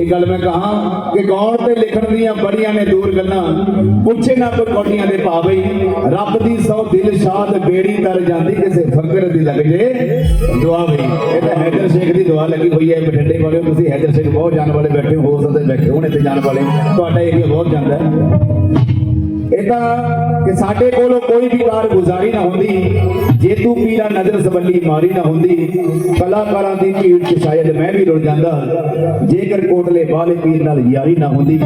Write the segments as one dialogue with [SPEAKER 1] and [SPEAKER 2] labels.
[SPEAKER 1] ਇਹ ਗੱਲ ਮੈਂ ਕਹਾ ਕਿ ਗੌਰ ਤੇ ਲਿਖਣ ਦੀਆਂ ਬੜੀਆਂ ਨੇ ਦੂਰ ਗੱਲਾਂ। ਪੁੱਛੇ ਨਾ ਕੋਈ ਦੇ ਭਾਵੇਂ ਰੱਬ ਦੀ ਸੌ ਦਿਲ ਸ਼ਾਦ ਬੇੜੀ ਤਰ ਜਾਂਦੀ, ਕਿਸੇ ਫਕਰ ਦੀ ਲੱਗ ਜੇ। ਦੁਆ ਵੀ ਇਹ ਤਾਂ ਹੈਦਰ ਸ਼ੇਖ ਦੀ ਦੁਆ ਲੱਗੀ ਹੋਈ ਹੈ, ਬਠਿੰਡੇ ਵਾਲੇ ਤੁਸੀਂ ਹੈਦਰ ਸ਼ੇਖ ਬਹੁਤ ਜਾਣ ਵਾਲੇ ਬੈਠੇ ਹੋ ਸਕਦੇ ਬੈਠੇ ਹੋਣੇ ਇੱਥੇ ਜਾਣ ਵਾਲੇ। ਤੁਹਾਡਾ ਏਰੀਆ ਬਹੁਤ ਜਾਂਦਾ ਹੈ। ਇਹ ਕਿ ਸਾਡੇ ਕੋਲੋਂ ਕੋਈ ਵੀ ਕਾਰਗੁਜ਼ਾਰੀ ਨਾ ਹੁੰਦੀ ਜੇ ਪੀਰਾ ਨਜ਼ਰ ਸਬੱਲੀ ਮਾਰੀ ਨਾ ਹੁੰਦੀ, ਕਲਾਕਾਰਾਂ ਦੀ ਭੀੜ ਚ ਸ਼ਾਇਦ ਮੈਂ ਵੀ ਰੁਲ ਜਾਂਦਾ, ਜੇਕਰ ਕੋਟਲੇ ਵਾਲੇ ਪੀਰ ਨਾਲ ਯਾਰੀ ਨਾ ਹੁੰਦੀ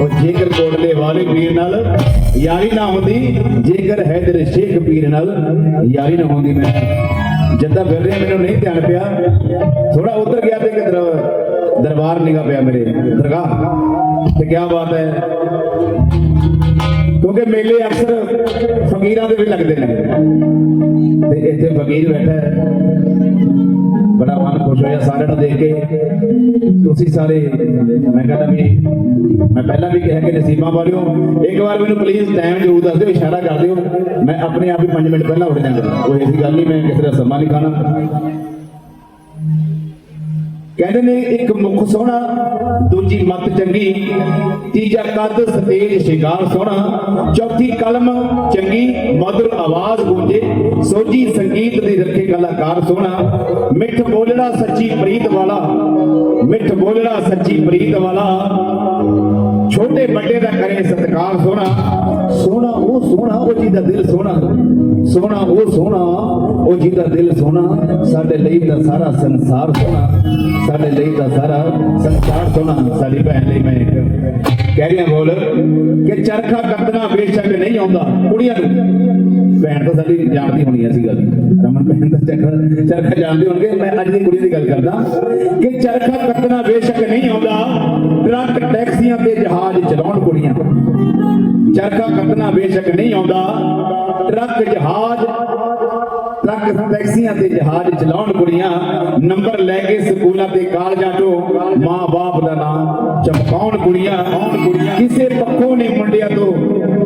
[SPEAKER 1] ਉਹ ਜੇਕਰ ਕੋਟਲੇ ਵਾਲੇ ਪੀਰ ਨਾਲ ਯਾਰੀ ਨਾ ਹੁੰਦੀ, ਜੇਕਰ ਹੈਦਰ ਸ਼ੇਖ ਪੀਰ ਨਾਲ ਯਾਰੀ ਨਾ ਹੁੰਦੀ ਮੈਂ। ਜਿੱਦਾਂ ਫਿਰ ਰਿਹਾ, ਮੈਨੂੰ ਨਹੀਂ ਧਿਆਨ ਪਿਆ ਥੋੜਾ ਉਧਰ ਗਿਆ ਤੇ ਦਰਬਾਰ ਨਿਗਾ ਪਿਆ ਮੇਰੇ। ਦਰਗਾਹ। ਤੇ ਕੀ ਬਾਤ ਹੈ? ਕਿਉਂਕਿ ਮੇਲੇ ਅਕਸਰ ਫਕੀਰਾਂ ਦੇ ਵੀ ਲੱਗਦੇ ਨੇ। ਤੇ ਇੱਥੇ ਫਕੀਰ ਬੈਠਾ ਹੈ। ਬੜਾ ਮਨ ਖੁਸ਼ ਹੋਇਆ ਸਾਰਿਆਂ ਨੂੰ ਦੇਖ ਕੇ। ਤੁਸੀਂ ਸਾਰੇ, ਮੈਂ ਕਹਿੰਦਾ ਵੀ, ਮੈਂ ਪਹਿਲਾਂ ਵੀ ਕਿਹਾ ਕਿ ਨਸੀਬਾਂ ਵਾਲਿਓ, ਇੱਕ ਵਾਰ ਮੈਨੂੰ ਪਲੀਜ਼ ਟਾਈਮ ਜ਼ਰੂਰ ਦੱਸ ਦਿਓ, ਇਸ਼ਾਰਾ ਕਰ ਦਿਓ। ਮੈਂ ਆਪਣੇ ਆਪ ਹੀ 5 ਮਿੰਟ ਪਹਿਲਾਂ ਉੱਠ ਜਾਂਦਾ ਕੋਈ ਐਸੀ ਗੱਲ ਨਹੀਂ, ਮੈਂ ਕਿਸੇ ਦਾ ਸਮਾਂ ਨਹੀਂ ਖਾਣਾ। ਕਹਿੰਦੇ ਨੇ ਇੱਕ ਮੁਖ ਸੋਹਣਾ, ਦੂਜੀ ਮੱਤ ਚੰਗੀ, ਤੀਜਾ ਕੱਦ ਸਤੇਜ ਸ਼ਿੰਗਾਰ ਸੋਹਣਾ, ਚੌਥੀ ਕਲਮ ਚੰਗੀ ਮధుਰ ਆਵਾਜ਼ ਗੂੰਜੇ ਸੋਜੀ ਸੰਗੀਤ ਦੇ ਰੱਖੇ ਕਲਾਕਾਰ ਸੋਹਣਾ, ਮਿੱਠ ਬੋਲਣਾ ਸੱਚੀ ਪ੍ਰੀਤ ਵਾਲਾ, ਮਿੱਠ ਬੋਲਣਾ ਸੱਚੀ ਪ੍ਰੀਤ ਵਾਲਾ। ਛੋਟੇ ਵੱਡੇ ਦਾ ਕਰੇ ਸਤਿਕਾਰ ਸੋਹਣਾ ਸੋਹਣਾ ਉਹ ਸੋਹਣਾ, ਉਹ ਜਿਹਦਾ ਦਿਲ ਸੋਹਣਾ ਸੋਹਣਾ ਉਹ ਸੋਹਣਾ, ਉਹ ਜਿਹਦਾ ਦਿਲ ਸੋਹਣਾ, ਸਾਡੇ ਲਈ ਤਾਂ ਸਾਰਾ ਸੰਸਾਰ ਸੋਹਣਾ, ਸਾਡੇ ਲਈ ਤਾਂ ਸਾਰਾ ਸੰਸਾਰ ਸੋਹਣਾ, ਸਾਡੀ ਭੈਣ ਲਈ ਮੈਂ ਕਹਿ ਬੋਲ, ਕਿ ਚਰਖਾ ਕੱਤਣਾ ਬੇਸ਼ੱਕ ਨਹੀਂ ਆਉਂਦਾ ਕੁੜੀਆਂ ਨੂੰ। ਭੈਣ ਤਾਂ ਸਾਡੀ ਜਾਣਦੀ ਹੋਣੀ ਐ ਸੀ ਗੱਲ। ਰਮਨ ਭੈਣ ਤਾਂ ਚਰਖਾ ਚਰਖਾ ਜਾਣਦੇ ਹੋਣਗੇ, ਮੈਂ ਅੱਜ ਦੀ ਕੁੜੀ ਦੀ ਗੱਲ ਕਰਦਾ। ਕਿ ਚਰਖਾ ਕੱਤਣਾ ਬੇਸ਼ੱਕ ਨਹੀਂ ਆਉਂਦਾ, ਟਰੱਕ, ਟੈਕਸੀਆਂ ਤੇ ਜਹਾਜ਼ ਚਲਾਉਣ ਕੁੜੀਆਂ। ਚਰਖਾ ਕੱਤਣਾ ਬੇਸ਼ੱਕ ਨਹੀਂ ਆਉਂਦਾ, ਟਰੱਕ, ਜਹਾਜ਼ ਟਰੱਕ ਟੈਕਸੀਆਂ ਤੇ ਜਹਾਜ਼ ਚਲਾਉਣ ਕੁੜੀਆਂ ਨੰਬਰ ਲੈ ਕੇ ਸਕੂਲਾਂ ਤੇ ਕਾਲਜਾਂ ਤੋਂ ਮਾਂ-ਬਾਪ ਦਾ ਨਾਮ ਚਮਕਾਉਣ ਕੁੜੀਆਂ ਕਿਸੇ ਪੱਖੋਂ ਨਹੀਂ ਮੁੰਡਿਆਂ ਤੋਂ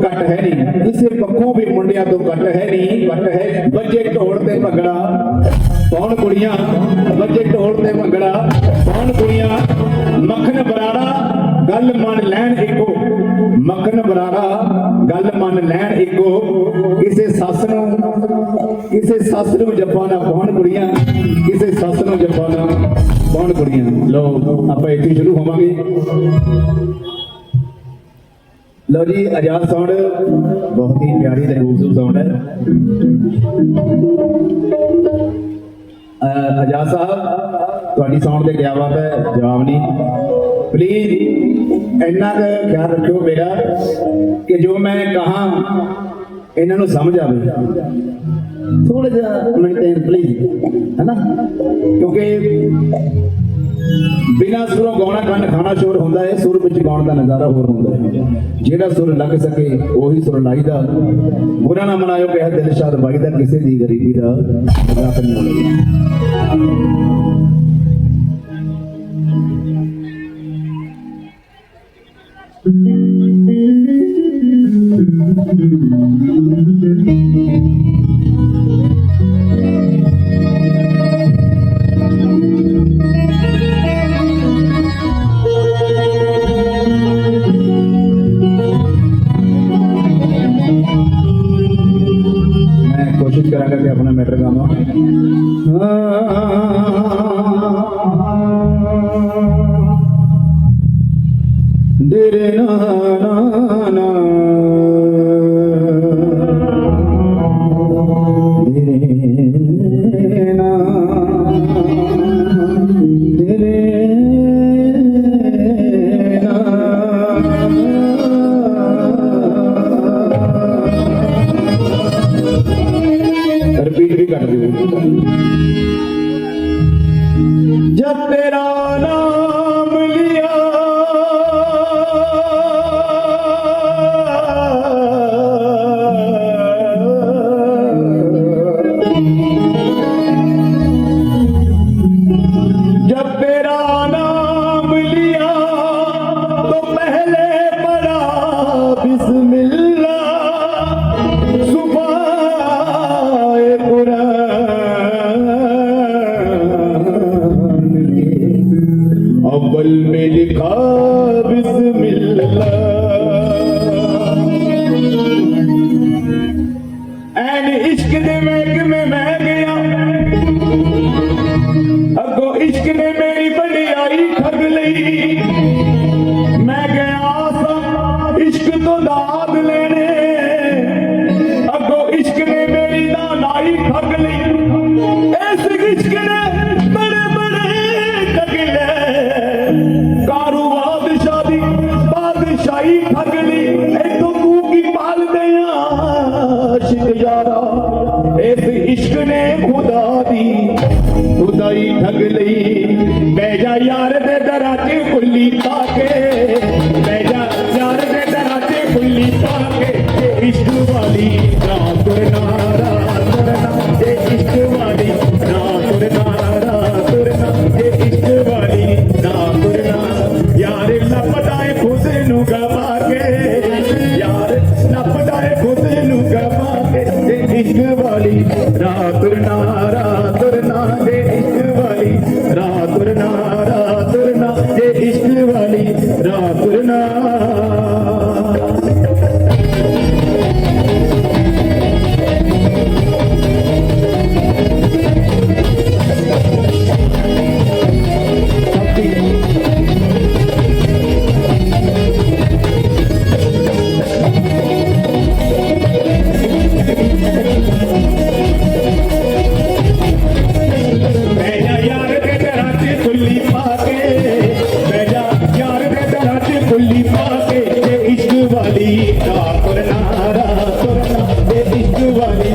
[SPEAKER 1] ਘੱਟ ਹੈ ਨਹੀਂ। ਕਿਸੇ ਪੱਖੋਂ ਵੀ ਮੁੰਡਿਆਂ ਤੋਂ ਘੱਟ ਹੈ ਨਹੀਂ। ਘੱਟ ਹੈ ਬੱਜੇ ਢੋਲ ਤੇ ਭੰਗੜਾ ਪਾਉਣ ਕੁੜੀਆਂ ਬੱਜੇ ਢੋਲ ਤੇ ਭੰਗੜਾ ਪਾਉਣ ਕੁੜੀਆਂ, ਮੱਖਣ ਬਰਾੜਾ ਗੱਲ ਮੰਨ ਲੈਣ ਇੱਕੋ, ਮੱਖਣ ਬਰਾੜਾ, ਗੱਲ ਮੰਨ ਲੈਣ ਇੱਕੋ। ਕਿਸੇ ਸੱਸ ਨੂੰ, ਕਿਸੇ ਸੱਸ ਨੂੰ ਜੱਫਾ ਨਾ ਪਾਉਣ ਕੁੜੀਆਂ, ਕਿਸੇ ਸੱਸ ਨੂੰ ਜੱਫਾ ਨਾ ਪਾਉਣ ਕੁੜੀਆਂ। ਲੋ ਆਪਾਂ ਇੱਥੇ ਸ਼ੁਰੂ ਹੋਵਾਂਗੇ। ਲਓ ਜੀ, ਆਜ਼ਾਦ ਸਾਊਂਡ ਬਹੁਤ ਹੀ ਪਿਆਰੀ ਤੇ ਖੂਬਸੂਰਤ ਸਾਊਂਡ ਹੈ। ਅਹ ਆਜ਼ਾਦ ਸਾਹਿਬ, ਤੁਹਾਡੀ ਸਾਊਂਡ ਤੇ ਗਿਆ ਬਾਤ ਹੈ? ਜਵਾਬ ਨਹੀਂ। ਪਲੀਜ਼ ਇੰਨਾ ਕੁ ਖਿਆਲ ਰੱਖਿਓ ਮੇਰਾ ਕਿ ਜੋ ਮੈਂ ਕਹਾ, ਇਹਨਾਂ ਨੂੰ ਸਮਝ ਆਵੇ। ਥੋੜਾ ਜਿਹਾ ਮੇਨਟੇਨ ਪਲੀਜ਼ ਹੈਨਾ ਕਿਉਂਕਿ ਬਿਨਾਂ ਸੁਰੋਂ ਗਾਉਣਾ ਕੰਨ, ਖਾਣਾ ਸ਼ੋਰ ਹੁੰਦਾ ਹੈ, ਸੁਰ ਵਿੱਚ ਗਾਉਣ ਦਾ ਨਜ਼ਾਰਾ ਹੋਰ ਹੁੰਦਾ ਹੈ। ਜਿਹੜਾ ਸੁਰ ਲੱਗ ਸਕੇ, ਉਹੀ ਸੁਰ ਲਾਈਦਾ। ਬੁਰਾ ਨਾ ਮਨਾਇਓ ਕਿ ਦਿਲ ਸ਼ਾਦ ਬਾਈ ਦਾ ਕਿਸੇ ਦੀ ਗਰੀਬੀ ਦਾ ਮਜ਼ਾਕ ਨਹੀਂ ਹੋਣਾ ਮੈਂ ਨਾ ਵਾਲੀ ਇਹ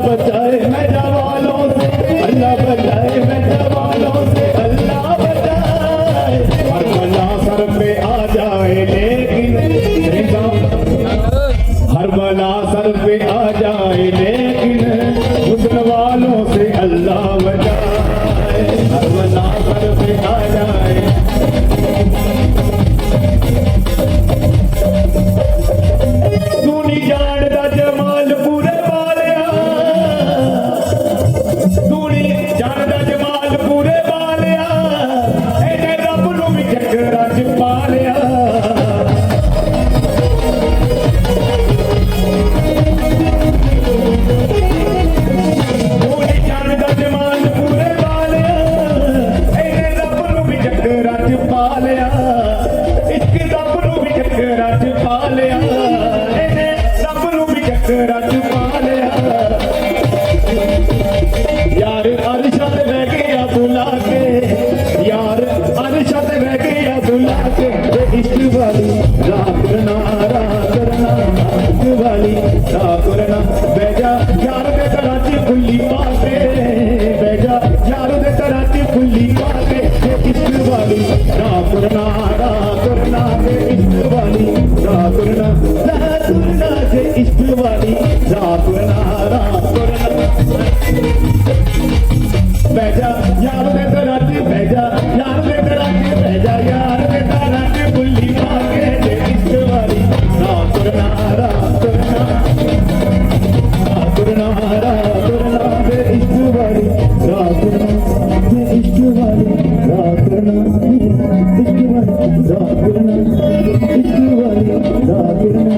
[SPEAKER 1] heaven. ਤੁਰਨਾ ਜੇ ਇਸ਼ਕ ਵਾਲੀ ਰਾਹ ਤੁਰਨਾ ਰਾਹ ਤੁਰਨਾ ਬਹਿ ਜਾ ਯਾਰ ਦੇ ਘਰਾਂ 'ਚ ਬਹਿ ਜਾ ਯਾਰ ਦੇ ਘਰਾਂ 'ਚ ਬਹਿ ਜਾ ਯਾਰ ਦੇ ਘਰਾਂ 'ਚ ਬੁੱਲੀ ਪਾ ਕੇ ਤੇ ਇਸ਼ਕ ਵਾਲੀ ਰਾਹ ਤੁਰਨਾ ਰਾਹ ਤੁਰਨਾ ਰਾਹ ਤੁਰਨਾ ਰਾਹ ਤੁਰਨਾ ਤੇ ਇਸ਼ਕ ਵਾਲੀ ਰਾਹ ਤੁਰਨਾ ਤੇ ਇਸ਼ਕ ਵਾਲੀ ਰਾਹ ਤੁਰਨਾ ਇਸ਼ਕ